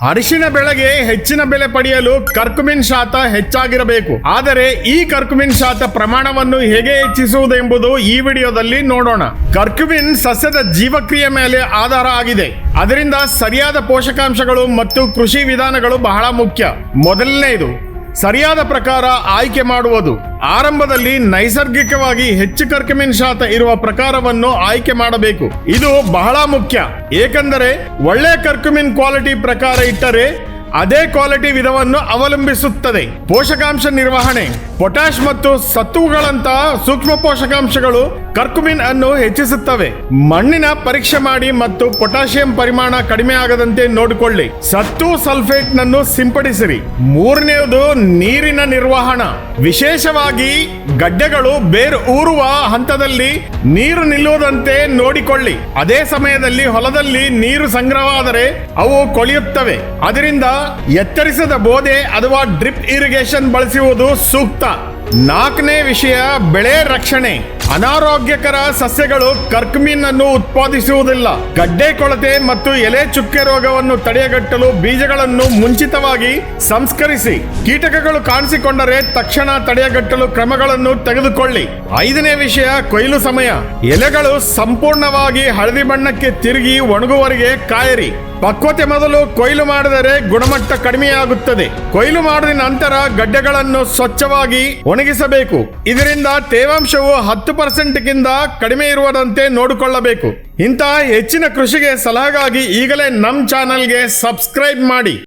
ಅರಿಶಿನ ಬೆಳೆಗೆ ಹೆಚ್ಚಿನ ಬೆಲೆ ಪಡೆಯಲು ಕರ್ಕುಮಿನ್ ಶಾತ ಹೆಚ್ಚಾಗಿರಬೇಕು. ಆದರೆ ಈ ಕರ್ಕುಮಿನ್ ಶಾತ ಪ್ರಮಾಣವನ್ನು ಹೇಗೆ ಹೆಚ್ಚಿಸುವುದೆಂಬುದು ಈ ವಿಡಿಯೋದಲ್ಲಿ ನೋಡೋಣ. ಕರ್ಕುಮಿನ್ ಸಸ್ಯದ ಜೀವಕ್ರಿಯೆ ಮೇಲೆ ಆಧಾರ ಆಗಿದೆ. ಅದರಿಂದ ಸರಿಯಾದ ಪೋಷಕಾಂಶಗಳು ಮತ್ತು ಕೃಷಿ ವಿಧಾನಗಳು ಬಹಳ ಮುಖ್ಯ. ಮೊದಲನೆಯದು ಸರಿಯಾದ ಪ್ರಕಾರ ಆಯ್ಕೆ ಮಾಡುವುದು. ಆರಂಭದಲ್ಲಿ ನೈಸರ್ಗಿಕವಾಗಿ ಹೆಚ್ಚು ಕರ್ಕಮಿನ್ ಶಾತ ಇರುವ ಪ್ರಕಾರವನ್ನು ಆಯ್ಕೆ ಮಾಡಬೇಕು. ಇದು ಬಹಳ ಮುಖ್ಯ. ಏಕೆಂದರೆ ಒಳ್ಳೆ ಕರ್ಕುಮಿನ್ ಕ್ವಾಲಿಟಿ ಪ್ರಕಾರ ಇಟ್ಟರೆ ಅದೇ ಕ್ವಾಲಿಟಿ ವಿಧವನ್ನು ಅವಲಂಬಿಸುತ್ತದೆ. ಪೋಷಕಾಂಶ ನಿರ್ವಹಣೆ. ಪೊಟ್ಯಾಶ್ ಮತ್ತು ಸತ್ತುಗಳಂತಹ ಸೂಕ್ಷ್ಮ ಪೋಷಕಾಂಶಗಳು ಕರ್ಕುಮಿನ್ ಅನ್ನು ಹೆಚ್ಚಿಸುತ್ತವೆ. ಮಣ್ಣಿನ ಪರೀಕ್ಷೆ ಮಾಡಿ ಮತ್ತು ಪೊಟ್ಯಾಷಿಯಂ ಪರಿಮಾಣ ಕಡಿಮೆ ಆಗದಂತೆ ನೋಡಿಕೊಳ್ಳಿ. ಸತ್ತು ಸಲ್ಫೇಟ್ ನನ್ನು ಸಿಂಪಡಿಸಿರಿ. ಮೂರನೆಯದು ನೀರಿನ ನಿರ್ವಹಣಾ. ವಿಶೇಷವಾಗಿ ಗಡ್ಡೆಗಳು ಬೇರು ಊರುವ ಹಂತದಲ್ಲಿ ನೀರು ನಿಲ್ಲುವುದಂತೆ ನೋಡಿಕೊಳ್ಳಿ. ಅದೇ ಸಮಯದಲ್ಲಿ ಹೊಲದಲ್ಲಿ ನೀರು ಸಂಗ್ರಹವಾದರೆ ಅವು ಕೊಳೆಯುತ್ತವೆ. ಅದರಿಂದ ಎತ್ತರಿಸದ ಬೋಧೆ ಅಥವಾ ಡ್ರಿಪ್ ಇರಿಗೇಷನ್ ಬಳಸುವುದು ಸೂಕ್ತ. ನಾಲ್ಕನೇ ವಿಷಯ, ಬೆಳೆ ರಕ್ಷಣೆ. ಅನಾರೋಗ್ಯಕರ ಸಸ್ಯಗಳು ಕರ್ಕ್ಮಿನ್ ಅನ್ನು ಉತ್ಪಾದಿಸುವುದಿಲ್ಲ. ಗಡ್ಡೆ ಕೊಳತೆ ಮತ್ತು ಎಲೆ ಚುಕ್ಕೆ ರೋಗವನ್ನು ತಡೆಯಗಟ್ಟಲು ಬೀಜಗಳನ್ನು ಮುಂಚಿತವಾಗಿ ಸಂಸ್ಕರಿಸಿ. ಕೀಟಕಗಳು ಕಾಣಿಸಿಕೊಂಡರೆ ತಕ್ಷಣ ತಡೆಯಗಟ್ಟಲು ಕ್ರಮಗಳನ್ನು ತೆಗೆದುಕೊಳ್ಳಿ. ಐದನೇ ವಿಷಯ, ಕೊಯ್ಲು ಸಮಯ. ಎಲೆಗಳು ಸಂಪೂರ್ಣವಾಗಿ ಹಳದಿ ಬಣ್ಣಕ್ಕೆ ತಿರುಗಿ ಒಣಗುವವರೆಗೆ ಕಾಯಿರಿ. ಪಕ್ವತೆ ಮೊದಲು ಕೊಯ್ಲು ಮಾಡಿದರೆ ಗುಣಮಟ್ಟ ಕಡಿಮೆಯಾಗುತ್ತದೆ. ಕೊಯ್ಲು ಮಾಡಿದ ನಂತರ ಗಡ್ಡೆಗಳನ್ನು ಸ್ವಚ್ಛವಾಗಿ ಒಣಗಿಸಬೇಕು. ಇದರಿಂದ ತೇವಾಂಶವು ಹತ್ತು ಪರ್ಸೆಂಟ್ಗಿಂತ ಕಡಿಮೆ ಇರುವುದಂತೆ ನೋಡಿಕೊಳ್ಳಬೇಕು. ಇಂತಹ ಹೆಚ್ಚಿನ ಕೃಷಿಗೆ ಸಲಹಾಗಾಗಿ ಈಗಲೇ ನಮ್ಮ ಚಾನಲ್ಗೆ ಸಬ್ಸ್ಕ್ರೈಬ್ ಮಾಡಿ.